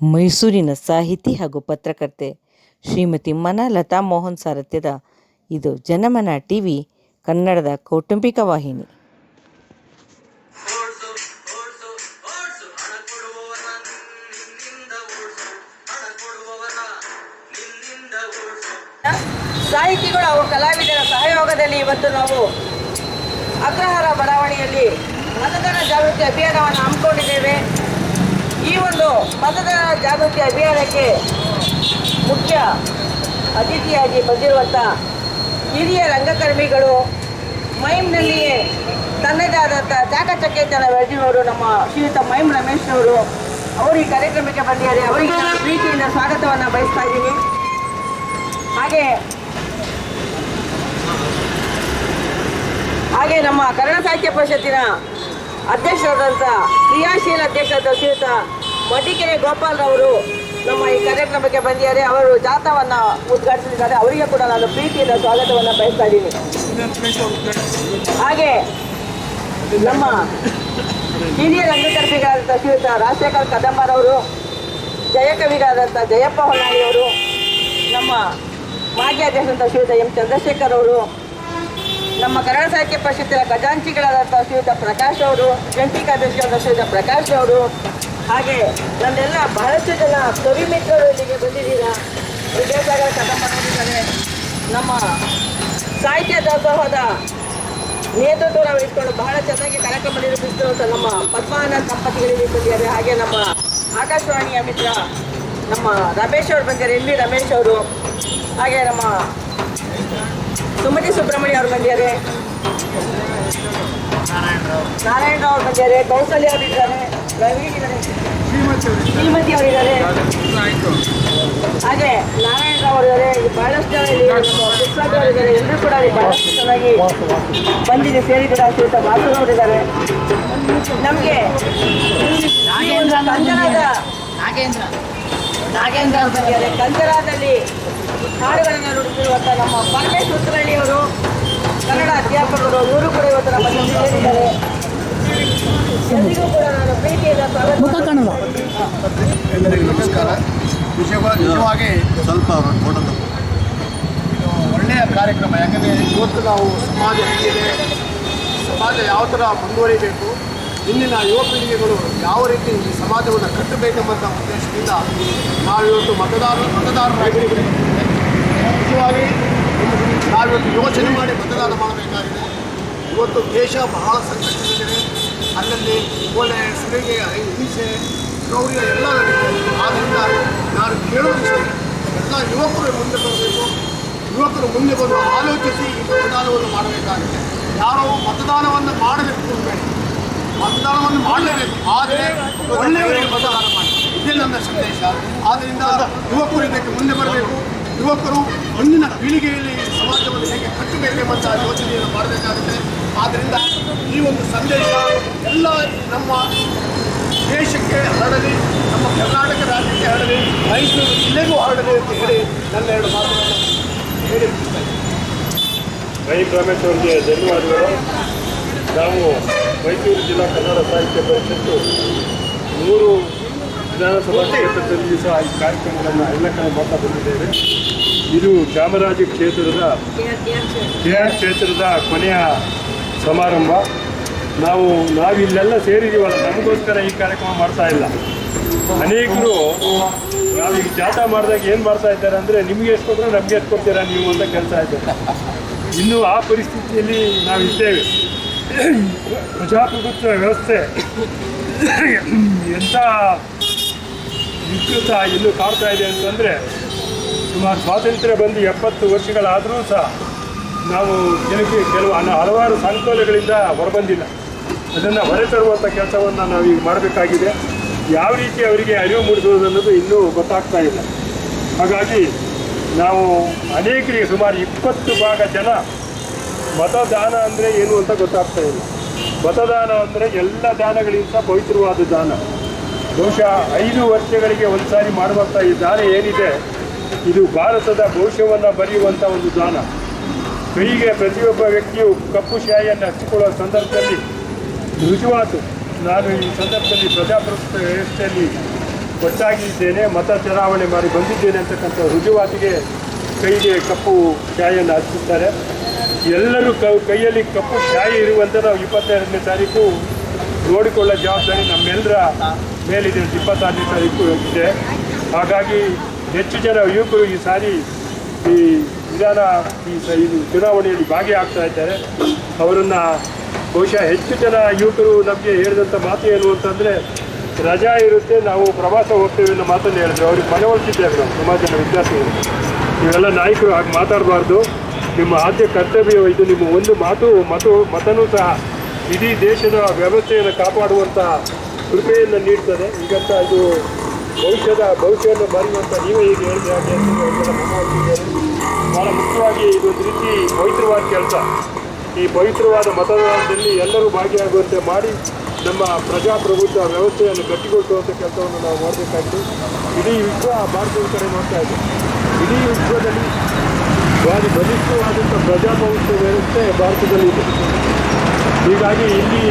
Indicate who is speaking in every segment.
Speaker 1: ಮೈಸೂರಿನ ಸಾಹಿತಿ ಹಾಗೂ ಪತ್ರಕರ್ತೆ ಶ್ರೀಮತಿ ಮನ ಲತಾ ಮೋಹನ್ ಸಾರಥ್ಯದ ಇದು ಜನಮನ ಟಿ ವಿ ಕನ್ನಡದ ಕೌಟುಂಬಿಕ ವಾಹಿನಿ.
Speaker 2: ಸಾಹಿತಿಗಳು ಹಾಗೂ ಕಲಾವಿದರ ಸಹಯೋಗದಲ್ಲಿ ಇವತ್ತು ನಾವು ಅಗ್ರಹಾರ ಬಡಾವಣೆಯಲ್ಲಿ ಮತದಾನ ಜಾಗೃತಿ ಅಭಿಯಾನವನ್ನು ಹಮ್ಮಿಕೊಂಡಿದ್ದೇವೆ. ಈ ಒಂದು ಮತದಾನ ಜಾಗೃತಿ ಅಭಿಯಾನಕ್ಕೆ ಮುಖ್ಯ ಅತಿಥಿಯಾಗಿ ಬಂದಿರುವಂಥ ಹಿರಿಯ ರಂಗಕರ್ಮಿಗಳು, ಮೈಮ್ನಲ್ಲಿಯೇ ತನ್ನದೇ ಆದಂಥ ಚಾಕಚಕ್ಯತನ ಬೆಳೆದಿರೋರು ನಮ್ಮ ಶ್ರೀಯುತ ಮೈಮ್ ರಮೇಶ್ ಅವರು ಈ ಕಾರ್ಯಕ್ರಮಕ್ಕೆ ಬಂದಿದ್ದಾರೆ. ಅವರಿಗೆ ಪ್ರೀತಿಯಿಂದ ಸ್ವಾಗತವನ್ನು ಬಯಸ್ತಾ ಇದ್ದೀನಿ. ಹಾಗೆ ಹಾಗೆ ನಮ್ಮ ಕನ್ನಡ ಸಾಹಿತ್ಯ ಪರಿಷತ್ತಿನ ಅಧ್ಯಕ್ಷರಾದಂಥ ಕ್ರಿಯಾಶೀಲ ಅಧ್ಯಕ್ಷರಾದ ಶ್ರೀಯುತ ಮಡಿಕೆರೆ ಗೋಪಾಲ್ರವರು ನಮ್ಮ ಈ ಕಾರ್ಯಕ್ರಮಕ್ಕೆ ಬಂದಿದ್ದಾರೆ. ಅವರು ಜಾಥಾವನ್ನು ಉದ್ಘಾಟಿಸಿದ್ದಾರೆ ಅವರಿಗೆ ಕೂಡ ನಾನು ಪ್ರೀತಿಯಿಂದ ಸ್ವಾಗತವನ್ನು ಬಯಸ್ತಾ ಇದ್ದೀನಿ. ಹಾಗೆ ನಮ್ಮ ಹಿರಿಯ ರಂಗಕರ್ಮಿಗಳಾದಂಥ ಶ್ರೀಯುತ ರಾಜಶೇಖರ್ ಕದಂಬರವರು ಜಯಕವಿಗಳಾದಂಥ ಜಯಪ್ಪ ಹೊನ್ನಾಳಿಯವರು ನಮ್ಮ ಮಾಜಿ ಅಧ್ಯಕ್ಷರಂಥ ಶ್ರೀಯುತ ಎಂ ಚಂದ್ರಶೇಖರ್ ಅವರು, ನಮ್ಮ ಕನ್ನಡ ಸಾಹಿತ್ಯ ಪರಿಷತ್ತಿನ ಖಜಾಂಚಿಗಳಾದಂಥ ಶ್ರೀಯುತ ಪ್ರಕಾಶ್ ಅವರು, ಜಂಟಿ ಕಾರ್ಯದರ್ಶಿಯಾದ ಶ್ರೀಯುತ ಪ್ರಕಾಶ್ ಅವರು ಹಾಗೆ ನನ್ನೆಲ್ಲ ಬಹಳಷ್ಟು ಜನ ಕವಿ ಮಿತ್ರರು ಬಂದಿದ್ದೀರಾ. ವಿದ್ಯಾಸಾಗರ ಕದಂಬರ ನಮ್ಮ ಸಾಹಿತ್ಯ ದಾಸೋಹದ ನೇತೃತ್ವ ನಾವು ಇಟ್ಕೊಂಡು ಬಹಳ ಚೆನ್ನಾಗಿ ಕಾರ್ಯಕ್ರಮ ನಿರೂಪಿಸಿರುವಂಥ ನಮ್ಮ ಪದ್ಮಾನ ದಂಪತಿಗಳಿಗೆ ಬಂದಿದ್ದಾರೆ. ಹಾಗೆ ನಮ್ಮ ಆಕಾಶವಾಣಿಯ ಮಿತ್ರ ನಮ್ಮ ರಮೇಶ್ ಅವರು ಬಂದಿದ್ದಾರೆ ಎಲ್ ವಿ ರಮೇಶ್ ಅವರು. ಹಾಗೆ ನಮ್ಮ ಸುಮತಿ ಸುಬ್ರಹ್ಮಣ್ಯ ಅವರು ಬಂದಿದ್ದಾರೆ. ನಾರಾಯಣ ಅವರ ಬಂದಿದ್ದಾರೆ ಕೌಸಲ್ಯ ಅವರಿದ್ದಾರೆ ರವಿ ಶ್ರೀಮತಿ ಅವರಿದ್ದಾರೆ. ಹಾಗೆ ನಾರಾಯಣ ರಾವ್ ಅವರಿದ್ದಾರೆ ಬಹಳಷ್ಟು ನಮ್ಮ ಅವರಿದ್ದಾರೆ ಎಲ್ಲರೂ ಕೂಡ ಅಲ್ಲಿ ಬಹಳಷ್ಟು ಚೆನ್ನಾಗಿ ಬಂದಿದೆ ಸೇರಿದ್ದಾರೆ ಅಂತ ಮಾತು ಅವರಿದ್ದಾರೆ. ನಮಗೆ ಕಂಚನದ ನಾಗೇಂದ್ರ. ನಾಗೇಂದ್ರ ಅವರು ಬಂದಿದ್ದಾರೆ ಕಂಚನದಲ್ಲಿ ಹಾಡುಗಳನ್ನು ನಮ್ಮ ಪರಮೇಶ್ ಉತ್ತರಳ್ಳಿ ಅವರು ಕನ್ನಡ ಅಧ್ಯಾಪಕರು ಇವರು ಕೂಡ ಇವತ್ತು ನಮ್ಮ ಜೊತೆ ಸೇರಿದ್ದಾರೆ. ಎಲ್ಲರಿಗೂ ಕೂಡ ನಾನು ಪ್ರೀತಿಯಿಂದ ಸ್ವಾಗತ
Speaker 3: ಎಲ್ಲರಿಗೂ ನಮಸ್ಕಾರ. ನಿಜವ ನಿಜವಾಗಿ ಸ್ವಲ್ಪ ಫೋಟೋ. ಒಳ್ಳೆಯ ಕಾರ್ಯಕ್ರಮ. ಯಾಕಂದರೆ ಇವತ್ತು ನಾವು ಸಮಾಜ ಹೇಗಿದೆ ಸಮಾಜ ಯಾವ ಥರ ಮುಂದುವರಿಬೇಕು ಇಂದಿನ ಯುವ ಪೀಳಿಗೆಗಳು ಯಾವ ರೀತಿ ಈ ಸಮಾಜವನ್ನು ಕಟ್ಟಬೇಕೆಂಬಂಥ ಉದ್ದೇಶದಿಂದ ನಾವಿವತ್ತು ಮತದಾರ ಮತದಾರರಾಗಿ ನಿಜವಾಗಿ ನಾವಿವತ್ತು ಯೋಚನೆ ಮಾಡಿ ಮತದಾನ ಮಾಡಬೇಕಾಗಿದೆ. ಇವತ್ತು ದೇಶ ಬಹಳ ಸಂಕಷ್ಟದಲ್ಲಿದೆ. ಅಲ್ಲಲ್ಲಿ ಕೊಲೆ ಸುಲಿಗೆ ಹಿಂಸೆ, ಕ್ರೌರ್ಯ ಎಲ್ಲ ಆದ್ದರಿಂದ ನಾನು ಕೇಳೋದಿಷ್ಟೇ ಎಲ್ಲ ಯುವಕರು ಮುಂದೆ ಬರಬೇಕು. ಯುವಕರು ಮುಂದೆ ಬಂದು ಆಲೋಚಿಸಿ ಈ ಮತದಾನವನ್ನು ಮಾಡಬೇಕಾಗಿದೆ. ಯಾರೋ ಮತದಾನವನ್ನು ಮಾಡಬೇಕು ಅಂದ್ಬೇಡಿ ಮತದಾನವನ್ನು ಮಾಡಲೇಬೇಕು. ಆದರೆ ಒಳ್ಳೆಯವರಿಗೆ ಮತದಾನ ಮಾಡಿ. ಇದೇ ನನ್ನ ಸಂದೇಶ. ಆದ್ದರಿಂದ ಯುವಕರು ಇದಕ್ಕೆ ಮುಂದೆ ಬರಬೇಕು. ಯುವಕರು ಮುಂದಿನ ಪೀಳಿಗೆಯಲ್ಲಿ ಸಮಾಜವನ್ನು ಹೇಗೆ ಕಟ್ಟಬೇಕೆಂಬಂಥ ಯೋಚನೆಯನ್ನು ಮಾಡಬೇಕಾಗುತ್ತೆ. ಆದ್ದರಿಂದ ಈ ಒಂದು ಸಂದೇಶ ಎಲ್ಲ ನಮ್ಮ ದೇಶಕ್ಕೆ ಹರಡಲಿ, ನಮ್ಮ ಕರ್ನಾಟಕ ರಾಜ್ಯಕ್ಕೆ ಹರಡಲಿ, ಮೈಸೂರು ಜಿಲ್ಲೆಗೂ ಹರಡಲಿ ಅಂತ ಹೇಳಿ ನನ್ನ ಎರಡು ಮಾತುಗಳನ್ನು ಹೇಳಿ
Speaker 4: ರೈ ರಮೇಶ್ ಅವರಿಗೆ ಧನ್ಯವಾದಗಳು ನಾವು ಮೈಸೂರು ಜಿಲ್ಲಾ ಕನ್ನಡ ಸಾಹಿತ್ಯ ಪರಿಷತ್ತು ನೂರು ವಿಧಾನಸಭಾ ಕ್ಷೇತ್ರದಲ್ಲಿ ಸಹ ಈ ಕಾರ್ಯಕ್ರಮಗಳನ್ನು ಎಲ್ಲ ಕಡೆ ಮಾಡ್ತಾ ಬಂದಿದ್ದೇವೆ. ಇದು ಚಾಮರಾಜ ಕ್ಷೇತ್ರದ ಕೆ ಆರ್ ಕ್ಷೇತ್ರದ ಕೊನೆಯ ಸಮಾರಂಭ. ನಾವು ನಾವಿಲ್ಲೆಲ್ಲ ಸೇರಿದ್ದೀವಲ್ಲ ನಮಗೋಸ್ಕರ ಈ ಕಾರ್ಯಕ್ರಮ ಮಾಡ್ತಾ ಇಲ್ಲ. ಅನೇಕರು ನಾವು ಈಗ ಜಾಥಾ ಮಾಡಿದಾಗ ಏನು ಮಾಡ್ತಾ ಇದ್ದಾರೆ ಅಂದರೆ, ನಿಮಗೆ ಎಷ್ಟು ಕೊಟ್ಟರೆ ನಮಗೆ ಎಷ್ಟು ಕೊಡ್ತೀರಾ ನೀವು ಅಂತ ಕೆಲಸ ಇದ್ದಾರೆ. ಇನ್ನು ಆ ಪರಿಸ್ಥಿತಿಯಲ್ಲಿ ನಾವಿದ್ದೇವೆ ಪ್ರಜಾಪ್ರಭುತ್ವ ವ್ಯವಸ್ಥೆ ಎಂಥ ವಿಕೃತ ಇನ್ನು ಕಾಡ್ತಾ ಇದೆ ಅಂತಂದರೆ ಸುಮಾರು ಸ್ವಾತಂತ್ರ್ಯ ಬಂದು ಎಪ್ಪತ್ತು ವರ್ಷಗಳಾದರೂ ಸಹ ನಾವು ಜನಕ್ಕೆ ಕೆಲವು ಹಲವಾರು ಸಂಕೋಲೆಗಳಿಂದ ಹೊರಬಂದಿಲ್ಲ. ಅದನ್ನು ಹೊರತರುವಂಥ ಕೆಲಸವನ್ನು ನಾವು ಈಗ ಮಾಡಬೇಕಾಗಿದೆ. ಯಾವ ರೀತಿ ಅವರಿಗೆ ಅರಿವು ಮೂಡಿಸುವುದು ಅನ್ನೋದು ಇನ್ನೂ ಗೊತ್ತಾಗ್ತಾ ಇಲ್ಲ. ಹಾಗಾಗಿ ನಾವು ಅನೇಕರಿಗೆ ಸುಮಾರು ಇಪ್ಪತ್ತು ಭಾಗ ಜನ ಮತದಾನ ಅಂದರೆ ಏನು ಅಂತ ಗೊತ್ತಾಗ್ತಾ ಇಲ್ಲ. ಮತದಾನ ಅಂದರೆ ಎಲ್ಲ ದಾನಗಳಿಗಿಂತ ಪವಿತ್ರವಾದ ದಾನ. ಬಹುಶಃ ಐದು ವರ್ಷಗಳಿಗೆ ಒಂದು ಸಾರಿ ಮಾಡುವಂಥ ಈ ದಾನ ಏನಿದೆ, ಇದು ಭಾರತದ ಭವಿಷ್ಯವನ್ನು ಬರೆಯುವಂಥ ಒಂದು ದಾನ. ಕೈಗೆ ಪ್ರತಿಯೊಬ್ಬ ವ್ಯಕ್ತಿಯು ಕಪ್ಪು ಶಾಯಿಯನ್ನು ಹಚ್ಚಿಕೊಳ್ಳುವ ಸಂದರ್ಭದಲ್ಲಿ ರುಜುವಾತು. ನಾನು ಈ ಸಂದರ್ಭದಲ್ಲಿ ಪ್ರಜಾಪ್ರಭುತ್ವ ವ್ಯವಸ್ಥೆಯಲ್ಲಿ ಒಟ್ಟಾಗಿದ್ದೇನೆ, ಮತ ಚಲಾವಣೆ ಮಾಡಿ ಬಂದಿದ್ದೇನೆ ಅಂತಕ್ಕಂಥ ರುಜುವಾತಿಗೆ ಕೈಗೆ ಕಪ್ಪು ಶಾಯಿಯನ್ನು ಹಚ್ಚುತ್ತಾರೆ ಎಲ್ಲರೂ ಕ, ಕೈಯಲ್ಲಿ ಕಪ್ಪು ಶಾಯಿ ಇರುವಂತೆ ನಾವು ಇಪ್ಪತ್ತೆರಡನೇ ತಾರೀಕು ನೋಡಿಕೊಳ್ಳೋ ಜವಾಬ್ದಾರಿ ನಮ್ಮೆಲ್ಲರ ಮೇಲಿದೆ ಇಪ್ಪತ್ತಾರನೇ ತಾರೀಕು ಇದೆ ಹಾಗಾಗಿ ಹೆಚ್ಚು ಜನ ಯುವಕರು ಈ ಸಾರಿ ಈ ವಿಧಾನ ಈ ಇದು ಚುನಾವಣೆಯಲ್ಲಿ ಭಾಗಿಯಾಗ್ತಾ ಇದ್ದಾರೆ. ಅವರನ್ನು ಬಹುಶಃ ಹೆಚ್ಚು ಜನ ಯುವಕರು ನಮಗೆ ಹೇಳಿದಂಥ ಮಾತು ಏನು ಅಂತಂದರೆ, ರಜಾ ಇರುತ್ತೆ, ನಾವು ಪ್ರವಾಸ ಹೋಗ್ತೇವೆ ಅನ್ನೋ ಮಾತನ್ನು ಹೇಳಿದ್ರು. ಅವ್ರಿಗೆ ಮನವೊಲಿಸಿದ್ದೇವೆ ನಾವು, ಸಮಾಜದ ವಿದ್ಯಾರ್ಥಿಗಳು. ನೀವೆಲ್ಲ ನಾಯಕರು ಹಾಗೆ ಮಾತಾಡಬಾರ್ದು. ನಿಮ್ಮ ಆದ್ಯ ಕರ್ತವ್ಯ ಇದು, ನಿಮ್ಮ ಒಂದು ಮಾತು, ಮತು, ಮತನೂ ಸಹ ಇಡೀ ದೇಶದ ವ್ಯವಸ್ಥೆಯನ್ನು ಕಾಪಾಡುವಂತಹ ಕೃಪೆಯನ್ನು ನೀಡ್ತದೆ. ಈಗಂತ ಇದು ಭವಿಷ್ಯದ, ಭವಿಷ್ಯವನ್ನು ಬರೆಯುವಂಥ ನೀವೇ ಈಗ ಅವ್ರಿಗೆಲ್ಲ ಮನವೊಲಿಸಿದ್ದಾರೆ. ಭಾಳ ಮುಖ್ಯವಾಗಿ ಇದೊಂದು ರೀತಿ ಪವಿತ್ರವಾದ ಕೆಲಸ. ಈ ಪವಿತ್ರವಾದ ಮತದಾನದಲ್ಲಿ ಎಲ್ಲರೂ ಭಾಗಿಯಾಗುವಂತೆ ಮಾಡಿ ನಮ್ಮ ಪ್ರಜಾಪ್ರಭುತ್ವ ವ್ಯವಸ್ಥೆಯನ್ನು ಗಟ್ಟಿಗೊಳಿಸುವಂಥ ಕೆಲಸವನ್ನು ನಾವು ಮಾಡಬೇಕಾಗಿದೆ. ಇಡೀ ವಿಶ್ವ ಭಾರತದ ಕಡೆ ನೋಡ್ತಾ ಇದೆ. ಇಡೀ ವಿಶ್ವದಲ್ಲಿ ಭಾರಿ ಬಲಿಷ್ಠವಾದಂಥ ಪ್ರಜಾಪ್ರಭುತ್ವ ವ್ಯವಸ್ಥೆ ಭಾರತದಲ್ಲಿ ಇದೆ ಹೀಗಾಗಿ ಇಲ್ಲಿ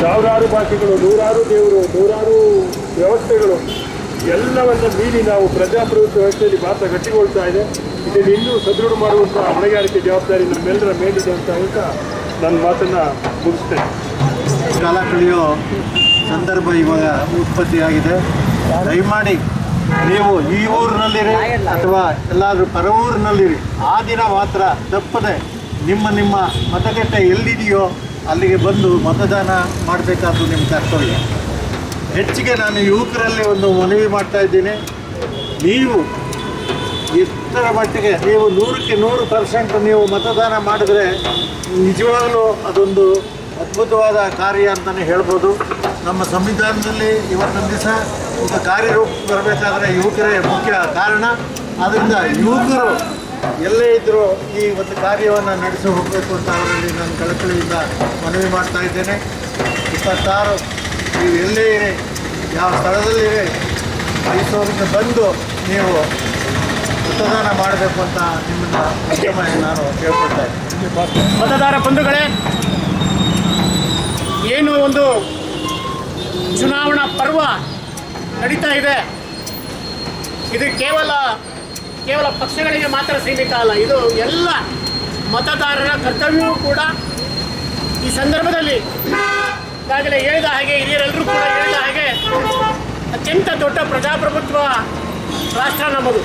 Speaker 4: ಸಾವಿರಾರು ಭಾಷೆಗಳು, ನೂರಾರು ದೇವರು, ನೂರಾರು ವ್ಯವಸ್ಥೆಗಳು, ಎಲ್ಲವನ್ನ ಮೀರಿ ನಾವು ಪ್ರಜಾಪ್ರಭುತ್ವ ವ್ಯವಸ್ಥೆಯಲ್ಲಿ ಭಾರತ ಗಟ್ಟಿಗೊಳ್ತಾ ಇದೆ. ಇದನ್ನು ಇನ್ನೂ ಸದೃಢ ಮಾಡುವಂಥ ಹೊಣೆಗಾರಿಕೆ ಜವಾಬ್ದಾರಿ ನಮ್ಮೆಲ್ಲರ ಮೇಲಿದೆ ಅಂತ ಹೇಳ್ತಾ ನನ್ನ ಮಾತನ್ನು ಮುಗಿಸ್ತೇನೆ.
Speaker 5: ಕಾಲ ಕಳೆಯೋ ಸಂದರ್ಭ ಇವಾಗ ಉತ್ಪತ್ತಿಯಾಗಿದೆ ದಯಮಾಡಿ ನೀವು ಈ ಊರಿನಲ್ಲಿರಿ ಅಥವಾ ಎಲ್ಲಾದರೂ ಪರ ಊರಿನಲ್ಲಿರಿ ಆ ದಿನ ಮಾತ್ರ ತಪ್ಪದೆ ನಿಮ್ಮ ನಿಮ್ಮ ಮತಗಟ್ಟೆ ಎಲ್ಲಿದೆಯೋ ಅಲ್ಲಿಗೆ ಬಂದು ಮತದಾನ ಮಾಡಬೇಕಾದ್ದು ನಿಮ್ಮ ಕರ್ತವ್ಯ. ಹೆಚ್ಚಿಗೆ ನಾನು ಯುವಕರಲ್ಲಿ ಒಂದು ಮನವಿ ಮಾಡ್ತಾ ಇದ್ದೀನಿ. ನೀವು ಎಷ್ಟರ ಮಟ್ಟಿಗೆ ನೀವು ನೂರಕ್ಕೆ ನೂರು ಪರ್ಸೆಂಟ್ ನೀವು ಮತದಾನ ಮಾಡಿದ್ರೆ ನಿಜವಾಗಲೂ ಅದೊಂದು ಅದ್ಭುತವಾದ ಕಾರ್ಯ ಅಂತಲೇ ಹೇಳ್ಬೋದು. ನಮ್ಮ ಸಂವಿಧಾನದಲ್ಲಿ ಇವತ್ತೊಂದು ದಿವಸ ಒಂದು ಕಾರ್ಯರೂಪ ಬರಬೇಕಾದ್ರೆ ಯುವಕರೇ ಮುಖ್ಯ ಕಾರಣ. ಆದ್ದರಿಂದ ಯುವಕರು ಎಲ್ಲೇ ಇದ್ದರೂ ಈ ಒಂದು ಕಾರ್ಯವನ್ನು ನಡೆಸಿ ಹೋಗಬೇಕು ಅಂತ ಅವರಲ್ಲಿ ನಾನು ಕಳಕಳಿಯಿಂದ ಮನವಿ ಮಾಡ್ತಾ ಇದ್ದೇನೆ. ಇಪ್ಪತ್ತಾರು, ನೀವು ಎಲ್ಲೇ ಇರಿ, ಯಾವ ಸ್ಥಳದಲ್ಲಿರಿ ಮೈಸೂರಿಂದ ಬಂದು ನೀವು ಮತದಾನ ಮಾಡಬೇಕು ಅಂತ ನಿಮ್ಮನ್ನು ನಾನು ಕೇಳ್ಕೊಳ್ತಾ ಇದ್ದೀನಿ.
Speaker 6: ಮತದಾರ ಬಂಧುಗಳೇ, ಏನು ಒಂದು ಚುನಾವಣಾ ಪರ್ವ ನಡೀತಾ ಇದೆ. ಇದು ಕೇವಲ ಕೇವಲ ಪಕ್ಷಗಳಿಗೆ ಮಾತ್ರ ಸೀಮಿತ ಅಲ್ಲ, ಇದು ಎಲ್ಲ ಮತದಾರರ ಕರ್ತವ್ಯವೂ ಕೂಡ. ಈ ಸಂದರ್ಭದಲ್ಲಿ ಈಗಾಗಲೇ ಹೇಳಿದ ಹಾಗೆ ಹಿರಿಯರೆಲ್ಲರೂ ಕೂಡ ಹೇಳಿದ ಹಾಗೆ ಅತ್ಯಂತ ದೊಡ್ಡ ಪ್ರಜಾಪ್ರಭುತ್ವ ರಾಷ್ಟ್ರ ನಮ್ಮದು.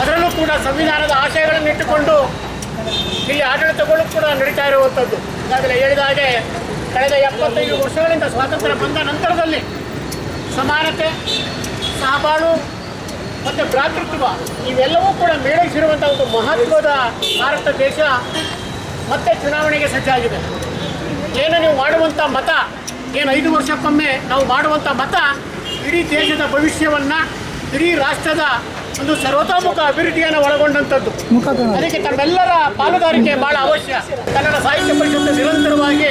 Speaker 6: ಅದರಲ್ಲೂ ಕೂಡ ಸಂವಿಧಾನದ ಆಶಯಗಳನ್ನು ಇಟ್ಟುಕೊಂಡು ಇಲ್ಲಿ ಆಡಳಿತಗಳು ಕೂಡ ನಡೀತಾ ಇರುವಂಥದ್ದು. ಈಗಾಗಲೇ ಹೇಳಿದ ಹಾಗೆ ಕಳೆದ ಎಪ್ಪತ್ತೈದು ವರ್ಷಗಳಿಂದ ಸ್ವಾತಂತ್ರ್ಯ ಬಂದ ನಂತರದಲ್ಲಿ ಸಮಾನತೆ ಸಹಬಾಳು ಮತ್ತು ಭ್ರಾತೃತ್ವ. ಇವೆಲ್ಲವೂ ಕೂಡ ಮೇಳೈಸಿರುವಂಥ ಒಂದು ಮಹತ್ವದ ಭಾರತ ದೇಶ ಮತ್ತೆ ಚುನಾವಣೆಗೆ ಸಜ್ಜಾಗಿದೆ. ಏನು ನೀವು ಮಾಡುವಂಥ ಮತ, ಏನು ಐದು ವರ್ಷಕ್ಕೊಮ್ಮೆ ನಾವು ಮಾಡುವಂಥ ಮತ ಇಡೀ ದೇಶದ ಭವಿಷ್ಯವನ್ನು, ಇಡೀ ರಾಷ್ಟ್ರದ ಒಂದು ಸರ್ವತೋಮುಖ ಅಭಿವೃದ್ಧಿಯನ್ನು ಒಳಗೊಂಡಂಥದ್ದು. ಅದಕ್ಕೆ ತಮ್ಮೆಲ್ಲರ ಪಾಲುದಾರಿಕೆ ಬಹಳ ಅವಶ್ಯ. ಕನ್ನಡ ಸಾಹಿತ್ಯ ಪರಿಷತ್ತು ನಿರಂತರವಾಗಿ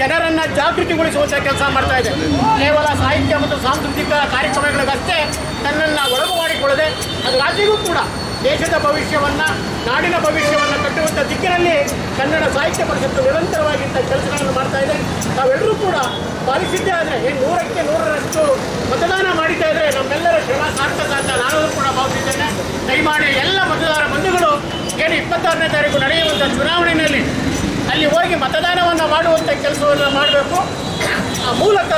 Speaker 6: ಜನರನ್ನ ಜಾಗೃತಿಗೊಳಿಸುವಂಥ ಕೆಲಸ ಮಾಡ್ತಾ ಇದೆ. ಕೇವಲ ಸಾಹಿತ್ಯ ಮತ್ತು ಸಾಂಸ್ಕೃತಿಕ ಕಾರ್ಯಕ್ರಮಗಳಿಗಷ್ಟೇ ತನ್ನನ್ನು ಒಳಗು ಮಾಡಿಕೊಳ್ಳದೆ ಅದು ರಾಜ್ಯಗೂ ಕೂಡ ದೇಶದ ಭವಿಷ್ಯವನ್ನು, ನಾಡಿನ ಭವಿಷ್ಯವನ್ನು ಕಟ್ಟುವಂಥ ದಿಕ್ಕಿನಲ್ಲಿ ಕನ್ನಡ ಸಾಹಿತ್ಯ ಪರಿಷತ್ತು ನಿರಂತರವಾಗಿ ಇಂಥ ಕೆಲಸಗಳನ್ನು ಮಾಡ್ತಾ ಇದೆ. ನಾವೆಲ್ಲರೂ ಕೂಡ ಪಾಲಿಸಿದ್ದೇ ಆದರೆ ಏನು ನೂರಕ್ಕೆ ನೂರರಷ್ಟು ಮತದಾನ ಮಾಡಿದ್ದೇ ಇದ್ದರೆ ನಮ್ಮೆಲ್ಲರ ಶ್ರಮ ಸಾರ್ಥಕ ಅಂತ ನಾನು ಕೂಡ ಭಾವಿಸಿದ್ದೇನೆ ದಯಮಾಡಿ ಎಲ್ಲ ಮತದಾರ ಬಂಧುಗಳು, ಏನು ಇಪ್ಪತ್ತಾರನೇ ತಾರೀಕು ನಡೆಯುವಂಥ ಚುನಾವಣೆಯಲ್ಲಿ ಅಲ್ಲಿ ಹೋಗಿ ಮತದಾನವನ್ನು ಮಾಡುವಂಥ ಕೆಲಸವನ್ನು ಮಾಡಬೇಕು. ಆ ಮೂಲಕ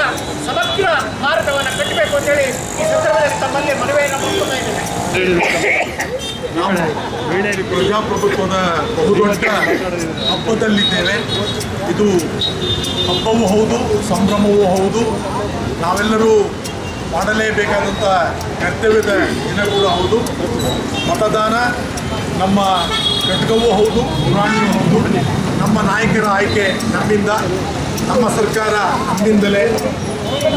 Speaker 6: ಸಮಗ್ರ ಭಾರತವನ್ನು ಕಟ್ಟಬೇಕು ಅಂತೇಳಿ ಈ ಸಂದರ್ಭದಲ್ಲಿ ತಮ್ಮಲ್ಲಿ ಮನವಿಯನ್ನು ಮಾಡ್ಕೊತಾ ಇದ್ದೇನೆ.
Speaker 7: ನಾವು ಪ್ರಜಾಪ್ರಭುತ್ವದ ಬಹುದೊಡ್ಡ ಹಬ್ಬದಲ್ಲಿದ್ದೇವೆ. ಇದು ಹಬ್ಬವೂ ಹೌದು, ಸಂಭ್ರಮವೂ ಹೌದು. ನಾವೆಲ್ಲರೂ ಮಾಡಲೇಬೇಕಾದಂಥ ಕರ್ತವ್ಯದ ದಿನಗಳು ಹೌದು. ಮತದಾನ ನಮ್ಮ ಘಟಕವೂ ಹೌದು ಪುರಾಣಿಯೂ ಹೌದು. ನಮ್ಮ ನಾಯಕರ ಆಯ್ಕೆ ನಮ್ಮಿಂದ. ನಮ್ಮ ಸರ್ಕಾರ ನಮ್ಮಿಂದಲೇ.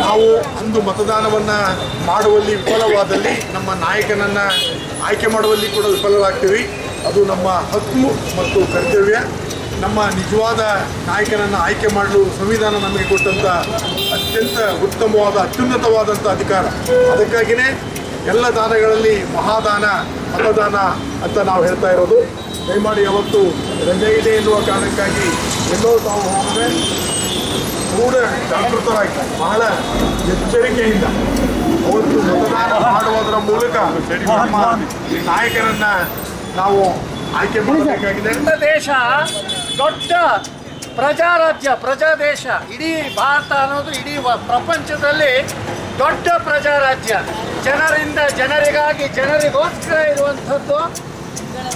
Speaker 7: ನಾವು ಅಂದು ಮತದಾನವನ್ನು ಮಾಡುವಲ್ಲಿ ವಿಫಲವಾದಲ್ಲಿ ನಮ್ಮ ನಾಯಕನನ್ನು ಆಯ್ಕೆ ಮಾಡುವಲ್ಲಿ ಕೂಡ ವಿಫಲರಾಗ್ತೀವಿ. ಅದು ನಮ್ಮ ಹಕ್ಕು ಮತ್ತು ಕರ್ತವ್ಯ. ನಮ್ಮ ನಿಜವಾದ ನಾಯಕನನ್ನು ಆಯ್ಕೆ ಮಾಡಲು ಸಂವಿಧಾನ ನಮಗೆ ಕೊಟ್ಟಂಥ ಅತ್ಯಂತ ಉತ್ತಮವಾದ ಅತ್ಯುನ್ನತವಾದಂಥ ಅಧಿಕಾರ. ಅದಕ್ಕಾಗಿಯೇ ಎಲ್ಲ ದಾನಗಳಲ್ಲಿ ಮಹಾದಾನ, ಮತದಾನ ಅಂತ ನಾವು ಹೇಳ್ತಾ ಇರೋದು. ದಯಮಾಡಿ ಅವತ್ತು ರಜೆ ಇದೆ ಎನ್ನುವ ಕಾರಣಕ್ಕಾಗಿ ಎಲ್ಲೋ ತಾವು ಹೋಗದೆ ಕೂಡ ಜಾಗೃತರಾಗಿ ಬಹಳ ಎಚ್ಚರಿಕೆಯಿಂದ ಅವತ್ತು ಮತದಾನ ಮಾಡುವುದರ ಮೂಲಕ ನಮ್ಮ ನಾಯಕರನ್ನ ನಾವು ಆಯ್ಕೆ ಮಾಡಬೇಕಾಗಿದೆ.
Speaker 8: ದೇಶ, ದೊಡ್ಡ ಪ್ರಜಾರಾಜ್ಯ, ಪ್ರಜಾದೇಶ, ಇಡೀ ಭಾರತ ಅನ್ನೋದು ಇಡೀ ಪ್ರಪಂಚದಲ್ಲಿ ದೊಡ್ಡ ಪ್ರಜಾರಾಜ್ಯ. ಜನರಿಂದ ಜನರಿಗಾಗಿ, ಜನರಿಗೋಸ್ಕರ ಇರುವಂಥದ್ದು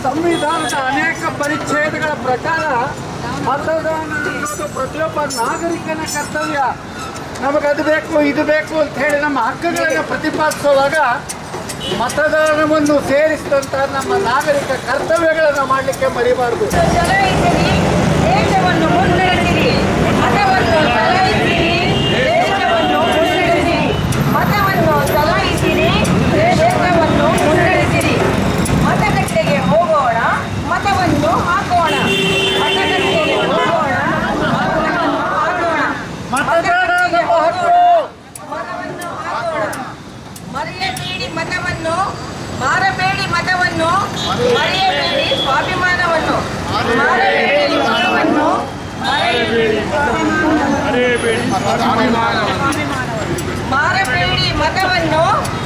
Speaker 8: ಸಂವಿಧಾನದ ಅನೇಕ ಪರಿಚ್ಛೇದಗಳ ಪ್ರಕಾರ ಮತದಾನ ಅನ್ನೋದು ಪ್ರತಿಯೊಬ್ಬ ನಾಗರಿಕನ ಕರ್ತವ್ಯ. ನಮಗೆ ಅದು ಬೇಕು, ಇದು ಬೇಕು ಅಂತ ಹೇಳಿ ನಮ್ಮ ಹಕ್ಕುಗಳನ್ನು ಪ್ರತಿಪಾದಿಸುವಾಗ ಮತದಾನವನ್ನು ಸೇರಿಸಿದಂತಹ ನಮ್ಮ ನಾಗರಿಕ ಕರ್ತವ್ಯಗಳನ್ನು ಮಾಡಲಿಕ್ಕೆ ಮರಿಬಾರ್ದು.
Speaker 2: ಮಳೆಯಲ್ಲಿ ಸ್ವಾಭಿಮಾನವನ್ನು
Speaker 4: ಮಳೆಯನ್ನು
Speaker 2: ಮಾರಬೇಡಿ ಮತವನ್ನು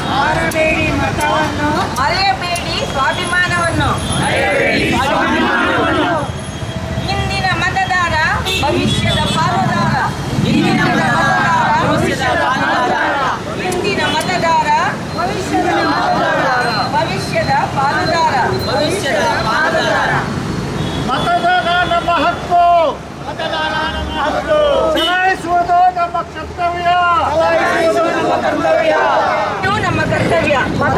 Speaker 2: ಮಾರಬೇಡಿ ಮತವನ್ನು ಮರೆಯಬೇಡಿ
Speaker 8: ಸ್ವಾಭಿಮಾನ ಕರ್ತವ್ಯ.
Speaker 2: ನಮ್ಮ ಕರ್ತವ್ಯ. ಮತ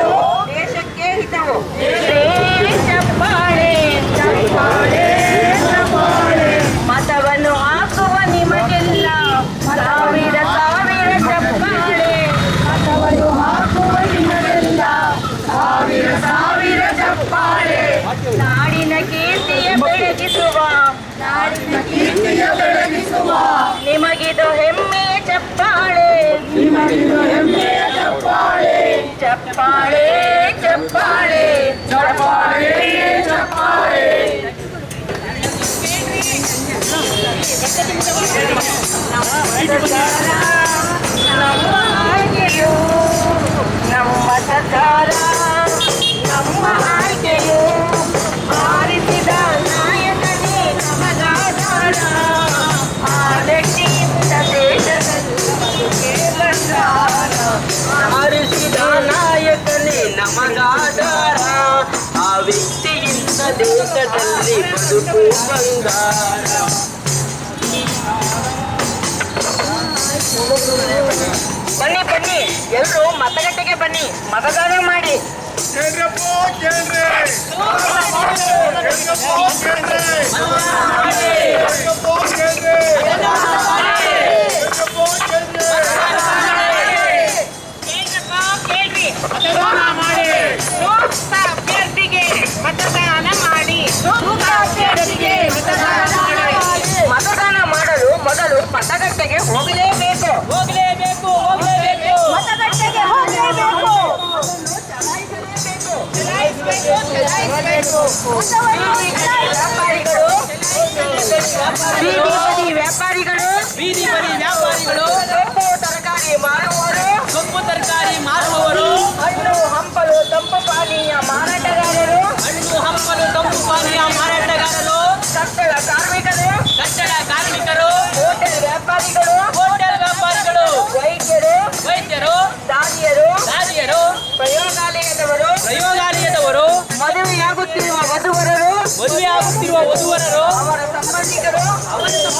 Speaker 2: చెప్పాలి చెప్పాలి చెప్పాలి చెప్పాలి Thank you. ಮತದಾನ ಮಾಡಲು ಮೊದಲು ಮತಗಟ್ಟೆಗೆ ಹೋಗಲೇಬೇಕು ಹೋಗಲೇಬೇಕು ಹೋಗಲೇಬೇಕು ಮತಗಟ್ಟೆಗೆ ಹೋಗಲೇಬೇಕು Alive, ವಧುವರರು ಅವರ ಸಂಬಂಧಿಕರು ಯುವ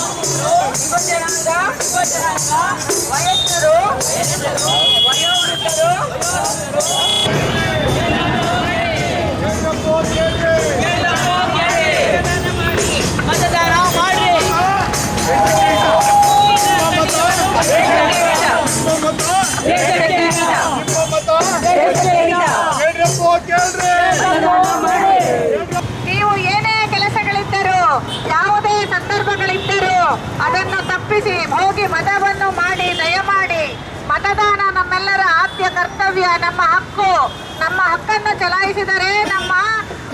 Speaker 9: ಮತದಾನ
Speaker 2: ನಮ್ಮೆಲ್ಲರ ಆದ್ಯ ಕರ್ತವ್ಯ ನಮ್ಮ ಹಕ್ಕು. ನಮ್ಮ ಹಕ್ಕನ್ನು ಚಲಾಯಿಸಿದರೆ ನಮ್ಮ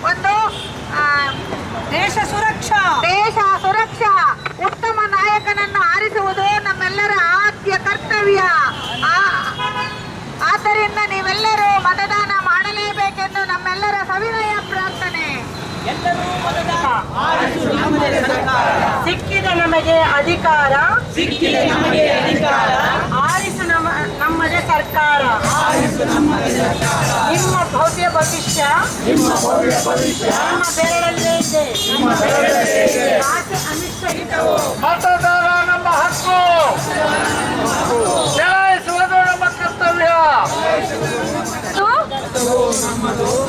Speaker 2: ಒಂದು ದೇಶ ಸುರಕ್ಷಾ. ದೇಶ ಸುರಕ್ಷಾ. ಉತ್ತಮ ನಾಯಕನನ್ನು ಆರಿಸುವುದು ನಮ್ಮೆಲ್ಲರ ಆದ್ಯ ಕರ್ತವ್ಯ. ಆ- ಆದ್ದರಿಂದ ನೀವೆಲ್ಲರೂ ಮತದಾನ ಮಾಡಲೇಬೇಕೆಂದು ನಮ್ಮೆಲ್ಲರ ಸವಿನಯ ಪ್ರಾರ್ಥನೆ. ಸಿಕ್ಕಿದ ನಮಗೆ ಅಧಿಕಾರ.
Speaker 9: ಸಿಕ್ಕಿದೆ ನಮಗೆ ಅಧಿಕಾರ.
Speaker 2: ನಮ್ಮದೇ ಸರ್ಕಾರ. ನಿಮ್ಮ ಭವ್ಯ ಭವಿಷ್ಯ. ನಮ್ಮ
Speaker 3: ಮತದಾನ ನಮ್ಮ ಹಕ್ಕು. ಚಲಾಯಿಸುವುದು ನಮ್ಮ ಕರ್ತವ್ಯ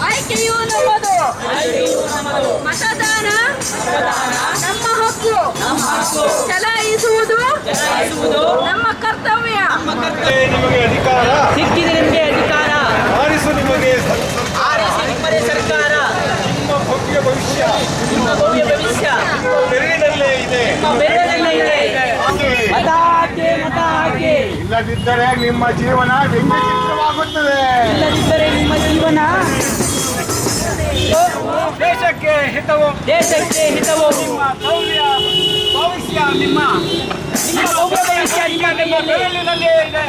Speaker 2: ಆಯ್ಕೆಯು ನಮ್ಮದು. ಮತದಾನ ನಮ್ಮ ಹಕ್ಕು. ಚಲಾಯಿಸುವುದು ನಮ್ಮ ಕರ್ತವ್ಯ.
Speaker 5: ನಿಮಗೆ ಅಧಿಕಾರ
Speaker 9: ಸಿಕ್ಕಿದೆ ನಿಮಗೆ ಅಧಿಕಾರ.
Speaker 5: ಆರಿಸು ನಿಮಗೆ.
Speaker 9: ಆರಿಸಿ ನಿಮ್ಮದೇ ಸರ್ಕಾರ.
Speaker 5: ನಿಮ್ಮ ಭವ್ಯ ಭವಿಷ್ಯ.
Speaker 9: ನಿಮ್ಮ ಭವ್ಯ ಭವಿಷ್ಯ.
Speaker 5: ಬೆರಳಿನಲ್ಲೇ ಇದೆ.
Speaker 9: ನಿಮ್ಮ ಬೆರಳಲ್ಲೇ ಇದೆ. ಮತ ಹಾಕಿ ಮತ ಹಾಕಿ
Speaker 3: ಇಲ್ಲದಿದ್ದರೆ ನಿಮ್ಮ ಜೀವನ ವ್ಯಂಗ್ಯಚಿತ್ರವಾಗುತ್ತದೆ
Speaker 9: ಇಲ್ಲದಿದ್ದರೆ ನಿಮ್ಮ ಜೀವನ
Speaker 3: ದೇಶಕ್ಕೆ ಹಿತವೋ?
Speaker 9: ದೇಶಕ್ಕೆ ಹಿತವು?
Speaker 3: ಭವ್ಯ ಭವಿಷ್ಯ ನಿಮ್ಮ.
Speaker 9: ನಿಮ್ಮ ಭವ್ಯ ಭವಿಷ್ಯ ನಿಮ್ಮ
Speaker 3: ನಿಮ್ಮ ಬೆರಳಿನಲ್ಲೇ ಇದೆ.